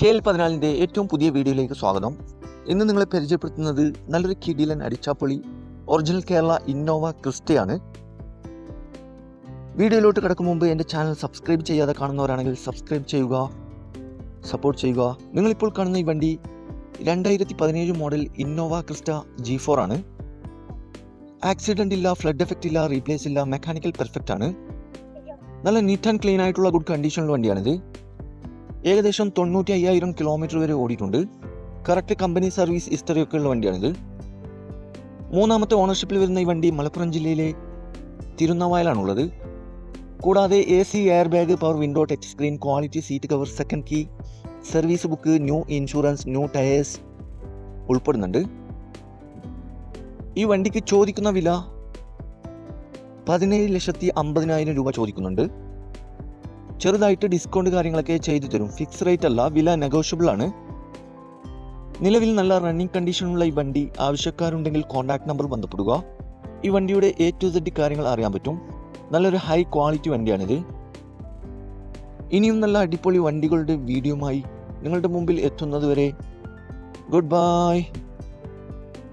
K L പതിനാലിന്റെ ഏറ്റവും പുതിയ വീഡിയോയിലേക്ക് സ്വാഗതം. ഇന്ന് നിങ്ങളെ പരിചയപ്പെടുത്തുന്നത് നല്ലൊരു കിടിലൻ അടിച്ചാപ്പൊളി ഒറിജിനൽ കേരള ഇന്നോവ ക്രിസ്റ്റയാണ്. വീഡിയോയിലോട്ട് കിടക്കും മുമ്പ് എന്റെ ചാനൽ സബ്സ്ക്രൈബ് ചെയ്യാതെ കാണുന്നവരാണെങ്കിൽ സബ്സ്ക്രൈബ് ചെയ്യുക സപ്പോർട്ട് ചെയ്യുക. നിങ്ങളിപ്പോൾ കാണുന്ന ഈ വണ്ടി രണ്ടായിരത്തി പതിനേഴ് model Innova Crysta G four ആണ്. ആക്സിഡന്റ് ഇല്ല ഫ്ലഡ് എഫക്റ്റ് ഇല്ല റീപ്ലേസ് ഇല്ല മെക്കാനിക്കൽ പെർഫെക്റ്റ് ആണ്. നല്ല നീറ്റ് ആൻഡ് ക്ലീൻ ആയിട്ടുള്ള ഗുഡ് കണ്ടീഷനുള്ള വണ്ടിയാണിത്. ഏകദേശം തൊണ്ണൂറ്റി അയ്യായിരം കിലോമീറ്റർ വരെ ഓടിയിട്ടുണ്ട്. കറക്റ്റ് കമ്പനി സർവീസ് ഹിസ്റ്ററിയൊക്കെ ഉള്ള വണ്ടിയാണിത്. മൂന്നാമത്തെ ഓണർഷിപ്പിൽ വരുന്ന ഈ വണ്ടി മലപ്പുറം ജില്ലയിലെ തിരുനവായലാണുള്ളത്. കൂടാതെ A C air bag power window touch screen quality seat cover second key service book new insurance new tyres ഉൾപ്പെടുന്നുണ്ട്. ഈ വണ്ടിക്ക് ചോദിക്കുന്ന വില പതിനേഴ് ലക്ഷത്തി അമ്പതിനായിരം രൂപ ചോദിക്കുന്നുണ്ട്. ചെറുതായിട്ട് ഡിസ്കൗണ്ട് കാര്യങ്ങളൊക്കെ ചെയ്തു തരും. ഫിക്സ് റേറ്റ് അല്ല വില നെഗോഷ്യബിൾ ആണ്. നിലവിൽ നല്ല റണ്ണിങ് കണ്ടീഷനുള്ള ഈ വണ്ടി ആവശ്യക്കാരുണ്ടെങ്കിൽ കോൺടാക്ട് നമ്പർ ബന്ധപ്പെടുക. ഈ വണ്ടിയുടെ എ ടു സെഡ് കാര്യങ്ങൾ അറിയാൻ പറ്റും. നല്ലൊരു ഹൈ ക്വാളിറ്റി വണ്ടിയാണിത്. ഇനിയും നല്ല അടിപൊളി വണ്ടികളുടെ വീഡിയോമായി നിങ്ങളുടെ മുമ്പിൽ എത്തുന്നത് വരെ ഗുഡ് ബൈ